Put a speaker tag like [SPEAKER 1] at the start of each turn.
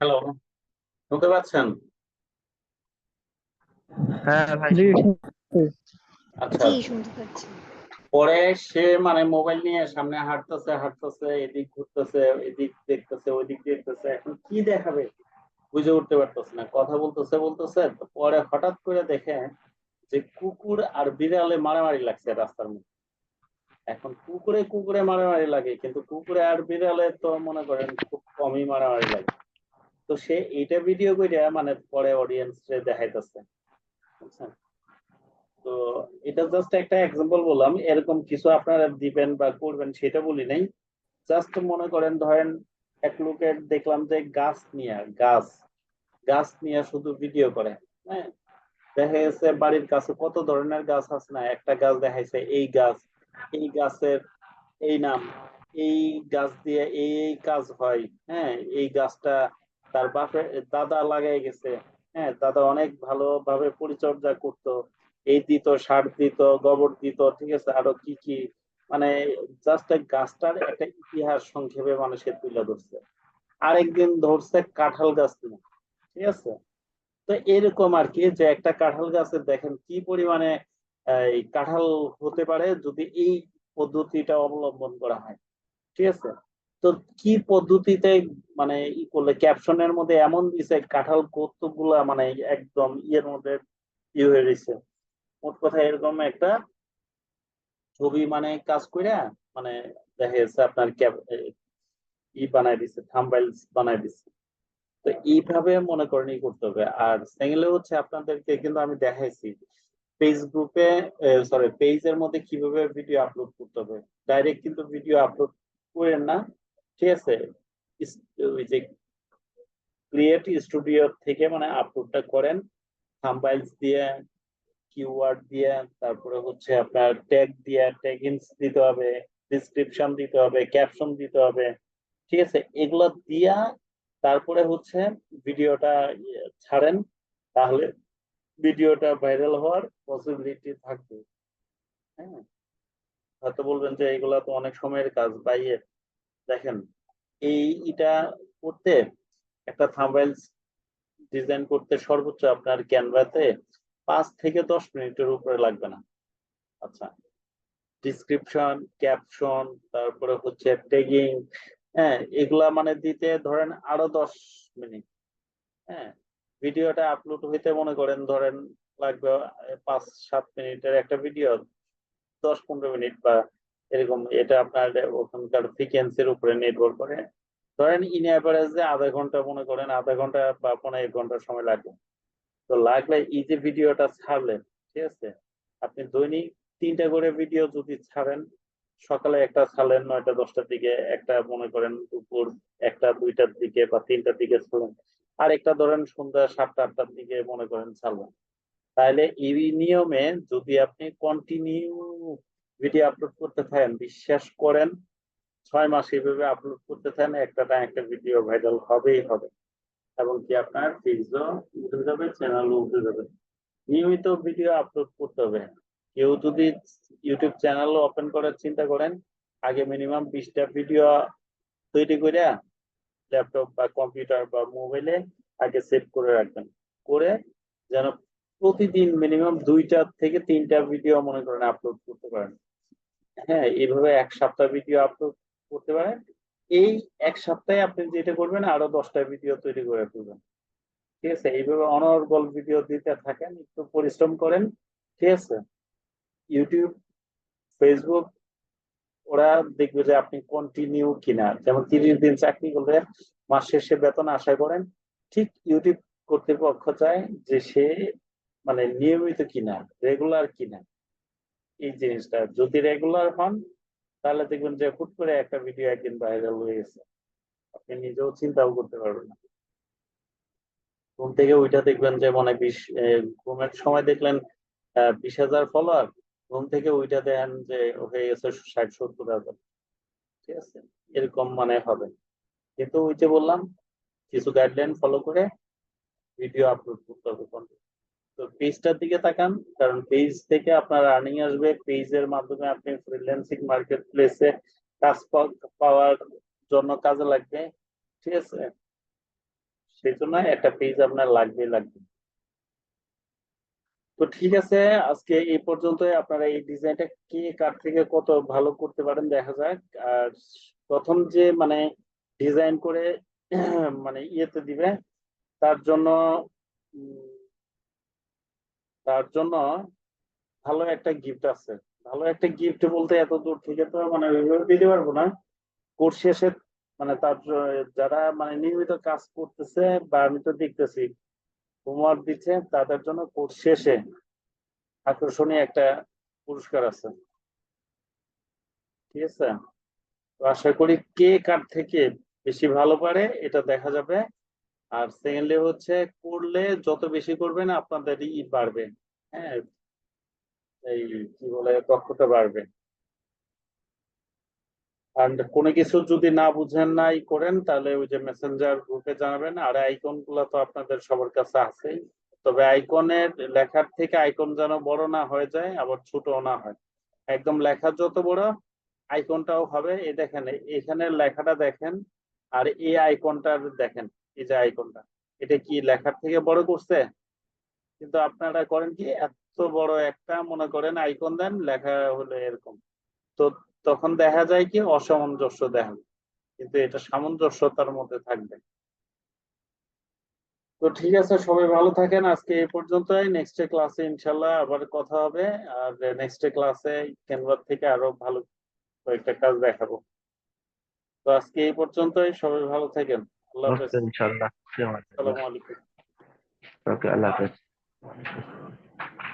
[SPEAKER 1] Hello শুনতে পাচ্ছেন?
[SPEAKER 2] হ্যাঁ ভাই।
[SPEAKER 1] আচ্ছা। পরে সে মানে মোবাইল নিয়ে সামনে হাঁটতেছে হাঁটতেছে এদিক ঘুরতেছে এদিক দেখতেছে ওইদিক দেখতেছে। এখন কি দেখাবে? বুঝে উঠতে পারতেছে না। কথা বলতেছে বলতেছে। তো পরে হঠাৎ করে দেখে যে কুকুর আর বিড়ালে মারামারি লাগছে রাস্তার মধ্যে। এখন কুকুরে কুকুরে মারামারি লাগে কিন্তু কুকুরে আর বিড়ালে তো মনে করেন খুব কমই মারামারি লাগে। তো সে এইটা ভিডিও করে মানে পরে অডিয়েন্স দেখাইতেছে। বুঝছেন তো এটা জাস্ট একটা এক্সাম্পল বললাম, এরকম কিছু আপনারা দিবেন বা করবেন সেটা বলি নাই। জাস্ট মনে করেন, ধরেন এক লোকের দেখলাম যে গাছ নিয়ে, গাছ গাছ নিয়ে শুধু ভিডিও করে হ্যাঁ? দেখা গেছে বাড়ির কাছে কত ধরনের গাছ আছে না, একটা গাছ দেখাইছে এই গাছ, এই গাছের এই নাম, এই গাছ দিয়ে এই এই কাজ হয় হ্যাঁ? এই গাছটা তার বাপের দাদা লাগাই গেছে। হ্যাঁ দাদা অনেক ভালোভাবে পরিচর্যা করতো। এই দিত, সার দিত, গোবর দিত, ঠিক আছে? আরও কি কি? মানে জাস্ট গাছটার একটা ইতিহাস সংক্ষেপে মানুষের তুলে ধরছে। আরেকদিন ধরছে কাঁঠাল গাছ ঠিক আছে? তো এরকম আর কি যে একটা কাঁঠাল গাছের দেখেন কি পরিমাণে কাঁঠাল হতে পারে যদি এই পদ্ধতিটা অবলম্বন করা হয়, ঠিক আছে? তো কি পদ্ধতিতে মানে ই করলে, ক্যাপশনের মধ্যে এমন দিছে, কাঁঠাল কতগুলা মানে একদম ইয়ের মধ্যে ই হয়ে রয়েছে মোট কথা এরকম একটা ছবি মানে কাজ করে মানে দেখা যাচ্ছে আপনার ই বানাই দিছে, থাম্বাইলস বানাই দিছে। তো এইভাবে মনে করেন করতে হবে। আর সেকেন্ডলি হচ্ছে আপনাদেরকে কিন্তু আমি দেখাইছি ফেসবুকে সরি পেজের মধ্যে কীভাবে ভিডিও আপলোড করতে হবে। ডাইরেক্ট কিন্তু ভিডিও আপলোড করেন না। ঠিক আছে? ওই যে ক্রিয়েট স্টুডিও থেকে মানে আপলোডটা করেন থাম্বাইলস দিয়ে কিওয়ার্ড দিয়ে, তারপরে হচ্ছে আপনার ট্যাগ দিয়ে ট্যাগিংস দিতে হবে ডিসক্রিপশন দিতে হবে ক্যাপশন দিতে হবে, ঠিক আছে? এগুলো দিয়া তারপরে হচ্ছে ভিডিওটা ইয়ে ছাড়েন, তাহলে ভিডিওটা ভাইরাল হওয়ার পসিবিলিটি থাকবে। হ্যাঁ? হয়তো বলবেন যে এগুলা তো অনেক সময়ের কাজ বাইয়ে দেখেন, এই এটা করতে একটা থাম্বনেইলস ডিজাইন করতে সর্বোচ্চ আপনার ক্যানভাতে পাঁচ থেকে দশ মিনিটের উপরে লাগবে না। আচ্ছা ডিসক্রিপশন ক্যাপশন তারপরে হচ্ছে ট্যাগিং হ্যাঁ এগুলা মানে দিতে ধরেন আরও দশ মিনিট। হ্যাঁ ভিডিওটা আপলোড হইতে মনে করেন ধরেন লাগবে পাঁচ সাত মিনিটের একটা ভিডিও দশ পনেরো মিনিট বা এরকম এটা আপনার ওখানকার ফ্রিকোয়েন্সির উপরে নির্ভর করে। ধরেন ইন অ্যাভারেজে আধা ঘণ্টা মনে করেন আধা ঘণ্টা বা পনেরো এক ঘণ্টা সময় লাগবে। তো লাগলে এই যে ভিডিওটা ছাড়লেন, ঠিক আছে? আপনি দৈনিক তিনটা করে ভিডিও যদি ছাড়েন, সকালে একটা ছাড়লেন, নয়টা, দশটার দিকে, একটা মনে করেন দুপুর একটা, দুইটার দিকে বা তিনটার দিকে ছাড়লেন। আর একটা ধরেন সন্ধ্যা সাতটা, আটটার দিকে মনে করেন ছাড়লেন। তাহলে এই নিয়মে যদি আপনি কন্টিনিউ ভিডিও আপলোড করতে থাকেন, বিশ্বাস করেন, ছয় মাস এইভাবে আপলোড করতে থাকেন, একটা না একটা ভিডিও ভাইরাল হবেই হবে। এবং কি আপনার পেজও উঠে যাবে চ্যানেলও উঠে যাবে। নিয়মিত ভিডিও আপলোড করতে হবে। কেউ যদি ইউটিউব চ্যানেল ওপেন করার চিন্তা করেন, আগে মিনিমাম বিশটা ভিডিও তৈরি করে ল্যাপটপ বা কম্পিউটার বা মোবাইলে আগে সেভ করে রাখবেন। করে যেন প্রতিদিন মিনিমাম দুইটা থেকে তিনটা ভিডিও মনে করেন আপলোড করতে পারেন। হ্যাঁ এইভাবে এক সপ্তাহ ভিডিও আপলোড করতে পারেন। এই এক সপ্তাহে আপনি যেটা করবেন, আরও দশটা ভিডিও তৈরি করে ফেলবেন ঠিক আছে? এইভাবে অনর্গল ভিডিও দিতে থাকেন, একটু পরিশ্রম করেন। ঠিক আছে? ইউটিউব ফেসবুক ওরা দেখবে যে আপনি কন্টিনিউ কিনা। যেমন তিরিশ দিন চাকরি করলে মাস শেষে বেতন আশা করেন, ঠিক ইউটিউব কর্তৃপক্ষ চায় যে সে মানে নিয়মিত কিনা রেগুলার কিনা। এই জিনিসটা যদি রেগুলার হন, তাহলে দেখবেন যে হুট করে একটা ভিডিও একদিন ভাইরাল হয়ে গেছে। আপনি নিজেও চিন্তাও করতে পারবেন না। ঘুম থেকে ওইটা দেখবেন যে মনে বিশ ঘুমের সময় দেখলেন বিশ হাজার ফলোয়ার ঘুম থেকে ওইটা দেন যে হয়ে গেছে ষাট, সত্তর হাজার। ঠিক আছে? এরকম মানে হবে। কিন্তু ওই যে বললাম, কিছু গাইডলাইন ফলো করে ভিডিও আপলোড করতে হবে। content। তো পেজটার দিকে তাকান, কারণ পেজ থেকে আপনার আর্নিং আসবে। পেজের মাধ্যমে আপনি ফ্রিল্যান্সিং মার্কেট প্লেসে কাজ পাওয়ার জন্য কাজে লাগবে, ঠিক আছে? সেই জন্য একটা পেজ আপনার লাগবে লাগবে। তো ঠিক আছে, আজকে এই পর্যন্ত আপনারা এই ডিজাইনটা কে, কার থেকে কত ভালো করতে পারেন দেখা যাক। আর প্রথম যে মানে ডিজাইন করে মানে ইয়েতে দিবে, তার জন্য তার জন্য ভালো একটা গিফট আছে। ভালো একটা গিফট বলতে এত দূর থেকে তো মানে দিতে পারব না। কোর্স শেষে মানে তার যারা মানে নিয়মিত কাজ করতেছে বা আমি তো দেখতেছি হোমওয়ার্ক দিচ্ছে, তাদের জন্য কোর্স শেষে আকর্ষণীয় একটা পুরস্কার আছে। ঠিক আছে? তো আশা করি কে কার থেকে বেশি ভালো পারে, এটা দেখা যাবে। আর সেকেন্ডলি হচ্ছে করলে যত বেশি করবেন আপনাদের ই বাড়বে। হ্যাঁ এই কি বলে, দক্ষতা বাড়বে। আর কোনো কিছু যদি না বুঝেন না ই করেন, তাহলে ওই যে মেসেঞ্জার গ্রুপে জানাবেন। আর আইকনগুলো তো আপনাদের সবার কাছে আছেই। তবে আইকনের লেখার থেকে আইকন যেন বড় না হয়ে যায়, আবার ছোটও না হয়। একদম লেখা যত বড় আইকনটাও হবে। এ দেখেন এখানে লেখাটা দেখেন, আর এই আইকনটা দেখেন। এই যে আইকনটা, এটা কি লেখার থেকে বড় করছে? কিন্তু আপনারা করেন কি, এত বড় একটা মনে করেন আইকন দেন, লেখা হলো এরকম। তো তখন দেখা যায় কি, অসামঞ্জস্য দেখা কিন্তু এটা সামঞ্জস্যতার মধ্যে থাকবে। তো ঠিক আছে, সবাই ভালো থাকেন। আজকে এই পর্যন্তই। নেক্সট ক্লাসে ইনশাল্লাহ আবার কথা হবে। আর নেক্সট ক্লাসে ক্যানভার থেকে আরও ভালো কয়েকটা কাজ দেখাবো। তো আজকে এই পর্যন্তই। সবাই ভালো থাকেন। আল্লাহ হাফেজ।
[SPEAKER 2] ইনশাআল্লাহ।
[SPEAKER 1] আসসালামু আলাইকুম।
[SPEAKER 2] ওকে আল্লাহ হাফেজ।